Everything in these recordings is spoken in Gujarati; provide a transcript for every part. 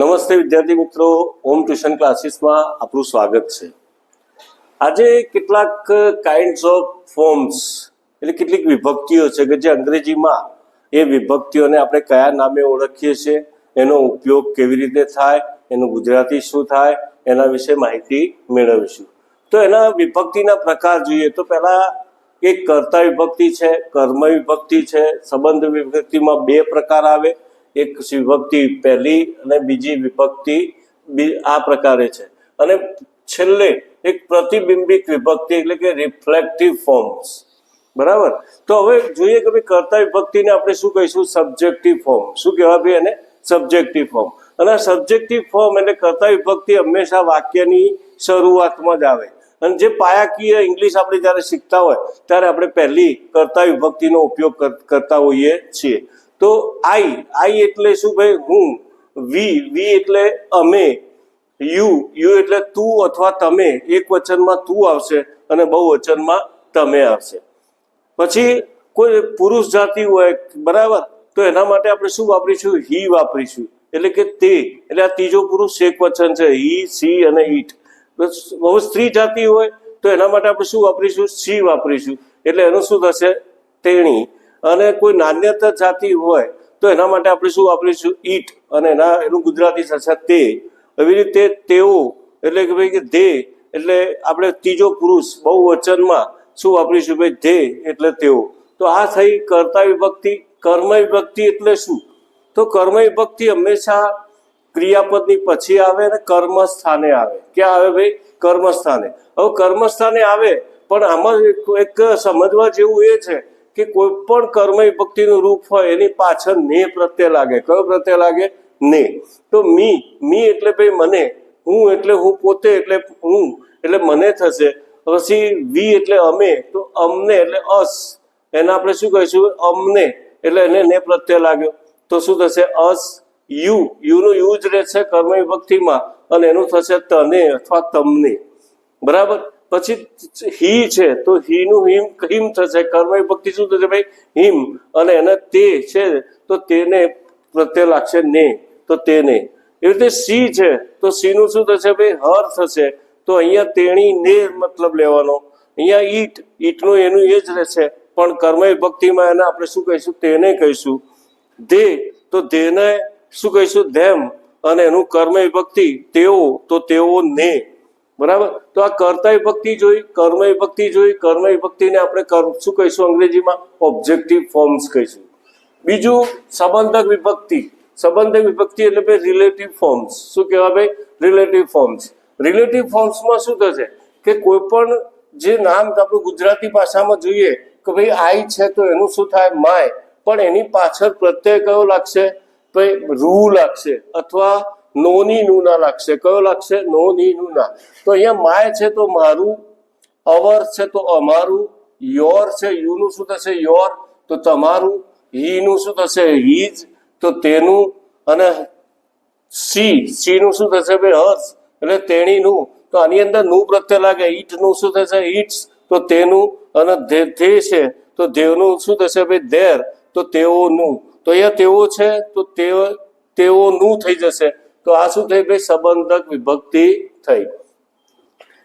નમસ્તે વિદ્યાર્થી મિત્રો. ઓમ ટ્યુશન ક્લાસીસમાં આપનું સ્વાગત છે. આજે કેટલાક કાઇન્ડ્સ ઓફ ફોર્મ્સ એટલે કેટલીક વિભક્તિઓ છે કે જે અંગ્રેજીમાં એ વિભક્તિઓને આપણે કયા નામે ઓળખીએ છીએ, એનો ઉપયોગ કેવી રીતે થાય, એનું ગુજરાતી શું થાય, એના વિશે માહિતી મેળવીશું. તો એના વિભક્તિના પ્રકાર જોઈએ તો પહેલાં એક કર્તા વિભક્તિ છે, કર્મ વિભક્તિ છે, સંબંધ વિભક્તિમાં બે પ્રકાર આવે. એક વિભક્તિ પહેલી અને બીજી વિભક્તિ આ પ્રકારે છે. અને છેલ્લે એક પ્રતિબિંબિત વિભક્તિ એટલે કે રિફ્લેક્ટિવ ફોર્મ્સ બરાબર? તો હવે જોઈએ કે ભાઈ કર્તા વિભક્તિને આપણે શું કહીશું? સબ્જેક્ટિવ ફોર્મ શું કહેવાય ભાઈ એને? સબ્જેક્ટિવ ફોર્મ અને સબ્જેક્ટિવ ફોર્મ એટલે કર્તા વિભક્તિ હંમેશા વાક્યની શરૂઆતમાં જ આવે. અને જે પાયાકીય ઇંગ્લિશ આપણે જ્યારે શીખતા હોય, ત્યારે આપણે પહેલી કર્તા વિભક્તિનો ઉપયોગ કર- કરતા હોઈએ છીએ. તો આઈ આઈ એટલે શું ભાઈ? હું, વી વી એટલે અમે, યુ યુ એટલે તું અથવા તમે. એક વચનમાં તું આવશે અને બહુ વચનમાં તમે આવશે. પછી કોઈ પુરુષ જાતિ હોય, બરાબર? તો એના માટે આપણે શું વાપરીશું? હી વાપરીશું. એટલે કે તે. એટલે આ ત્રીજો પુરુષ એક વચન છે, હી, સી અને ઈટ. બહુ સ્ત્રી જાતિ હોય, તો એના માટે આપણે શું વાપરીશું? સી વાપરીશું. એટલે એનું શું થશે? તેણી. અને કોઈ નાન્યતા જાતિ હોય, તો એના માટે આપણે શું વાપરીશું? ઈટ. અને એના, એનું ગુજરાતી સાથે તે. એવી રીતે તેઓ, એટલે કે ભાઈ કે ધે, એટલે આપણે ત્રીજો પુરુષ બહુ વચનમાં શું વાપરીશું? ભાઈ ધે એટલે તેઓ. તો આ થઈ કર્તા વિભક્તિ, કર્મ વિભક્તિ એટલે શું? તો કર્મ વિભક્તિ હંમેશા ક્રિયાપદની પછી આવે અને કર્મ સ્થાને આવે. ક્યાં આવે ભાઈ? કર્મ સ્થાને હવે કર્મ સ્થાને આવે, પણ આમાં એક એક સમજવા જેવું એ છે કે કોઈ પણ કર્મ વિભક્તિનું રૂપ હોય, એની પાછળ ને પ્રત્યય લાગે. કયો પ્રત્યય લાગે? ને. તો મી. મી એટલે ભાઈ મને. હું એટલે હું પોતે એટલે હું. એટલે મને થશે. પછી વી એટલે અમે. તો અમને એટલે અસ. એને આપણે શું કહીશું? અમને. એટલે એને ને પ્રત્યય લાગ્યો તો શું થશે? અસ. યુ. યુનું યુ જ રહેશે કર્મ વિભક્તિમાં અને એનું થશે તને અથવા તમને. બરાબર? પછી હી છે, તો હીનું હિમ હિમ થશે કર્મ વિભક્તિ શું થશે ભાઈ? હિમ. અને એને તે છે, તો તેને પ્રત્યય લાગશે ને, તો તેને. એવી રીતે સી છે, તો સીનું શું થશે ભાઈ? હર થશે. તો અહીંયા તેણી ને મતલબ લેવાનો. અહીંયા ઈટ, ઈટનું એનું એ જ રહેશે. પણ કર્મ વિભક્તિમાં એને આપણે શું કહીશું? તેને કહીશું. ધે, તો ધેને શું કહીશું? ધેમ. અને એનું કર્મ વિભક્તિ તેઓ, તો તેઓ ને. બરાબર? તો આ કર્તા વિભક્તિ જોઈ કર્મ વિભક્તિ જોઈ કર્મ વિભક્તિને આપણે શું કહીશું અંગ્રેજીમાં? ઓબ્જેક્ટિવ ફોર્મ્સ કહીશું. બીજું, સંબંધક વિભક્તિ. સંબંધક વિભક્તિ એટલે ભાઈ રિલેટિવ ફોર્મ્સ શું કહેવાય ભાઈ? રિલેટિવ ફોર્મ્સ રિલેટિવ ફોર્મ્સમાં શું થશે? કે કોઈ પણ જે નામ આપણું ગુજરાતી ભાષામાં જોઈએ, કે ભાઈ આઈ છે તો એનું શું થાય? માય. પણ એની પાછળ પ્રત્યય કયો લાગશે? ભાઈ રૂ લાગશે. અથવા નોની નું ના લાગશે કયો લાગશે? નોની નું ના તો અહીંયા માય છે તો મારું, અવર છે તો અમારું, યોર છે યુનું શું થશે? યોર. તો તમારું, હીનું શું થશે? હીજ. તો તેનું અને સી, સીનું શું થશે ભાઈ? હર્ષ. એટલે તેણીનું. તો આની અંદરનું પ્રત્યે લાગે. ઈટનું શું થશે? ઈટ્સ. તો તેનું અને ધે છે. તો દેવનું શું થશે ભાઈ? ધેર. તો તેઓનું. તો અહીંયા તેઓ છે, તો તેઓ, તેઓનું થઈ જશે. તો આ શું થઈ ભાઈ સંબંધક વિભક્તિ થઈ.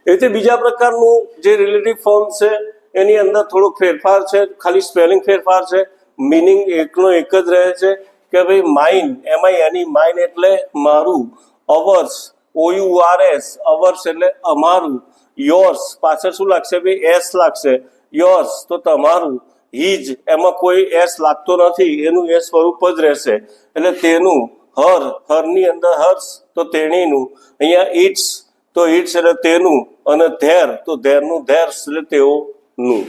એ રીતે બીજા પ્રકારનું જે રિલેટિવ ફોર્મ છે, એની અંદર થોડોક ફેરફાર છે, ખાલી સ્પેલિંગ ફેરફાર છે. મિનિંગ એકનો એક જ રહે છે કે ભાઈ માઇન એમાં એની માઇન એટલે મારું ours O U R S ours એટલે અમારું યોર્સ પાછળ શું લાગશે ભાઈ? એસ લાગશે. યોર્સ તો તમારું હીજ એમાં કોઈ એસ લાગતો નથી. એનું એ સ્વરૂપ જ રહેશે. એટલે તેનું હર, હરની અંદર હર્ષ, તો તેણીનું. અહીંયા ઇટ્સ તો ઇટ્સ એટલે તેનું, અને ધેર, તો ધેરનું ધેર એટલે તેઓનું.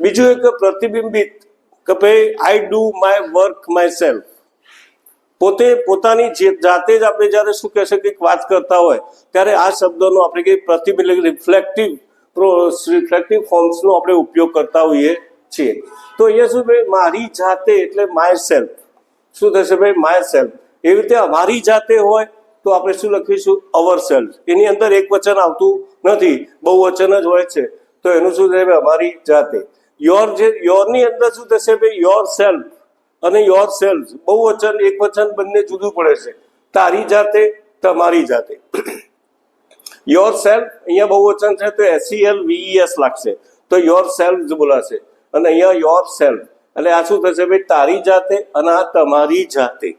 બીજું એક પ્રતિબિંબિત કે ભાઈ I do my work myself પોતે પોતાની જાતે જ આપણે જ્યારે શું કહેશે કંઈક વાત કરતા હોય, ત્યારે આ શબ્દનો આપણે કંઈક પ્રતિબિંબ રિફ્લેક્ટિવ રિફ્લેક્ટિવ ફોર્મ્સનો આપણે ઉપયોગ કરતા હોઈએ છીએ. તો અહીંયા શું ભાઈ મારી જાતે એટલે માય સેલ્ફ શું થશે ભાઈ? માય સેલ્ફ એવી રીતે અમારી જાતે હોય તો આપણે શું લખીશું? અવર સેલ્ફ એની અંદર એક વચન આવતું નથી. બહુ વચન જ હોય છે. તો એનું શું થશે? અમારી જાતે. યોર જે યોરની અંદર શું થશે ભાઈ? યોર સેલ્ફ અને યોર સેલ્ફ બહુ વચન, એક વચન બંને જુદું પડે છે. તારી જાતે, તમારી જાતે. યોર સેલ્ફ અહીંયા બહુ વચન છે તો એસસીએલ વીઈએસ લાગશે. તો યોર સેલ્ફ જ બોલાશે. અને અહીંયા યોર સેલ્ફ એટલે આ શું થશે ભાઈ? તારી જાતે અને આ તમારી જાતે.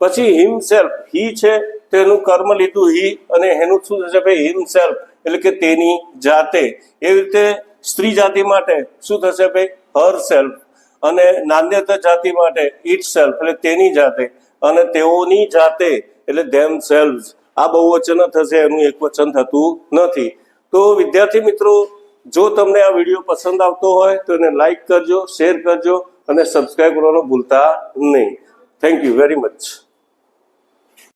પછી હિમ સેલ્ફ હી છે તેનું કર્મ લીધું હી અને એનું શું થશે ભાઈ? હિમ સેલ્ફ એટલે કે તેની જાતે. એવી રીતે સ્ત્રી જાતિ માટે શું થશે ભાઈ? હર સેલ્ફ અને નાન્યતા જાતિ માટે ઇટ સેલ્ફ એટલે તેની જાતે. અને તેઓની જાતે, એટલે ધેમ સેલ્ફ આ બહુવચન થશે, એનું એક વચન થતું નથી. તો વિદ્યાર્થી મિત્રો, જો તમને આ વીડિયો પસંદ આવતો હોય, તો એને લાઈક કરજો શેર કરજો, અને સબસ્ક્રાઈબ કરવાનું ભૂલતા નહીં. Thank you very much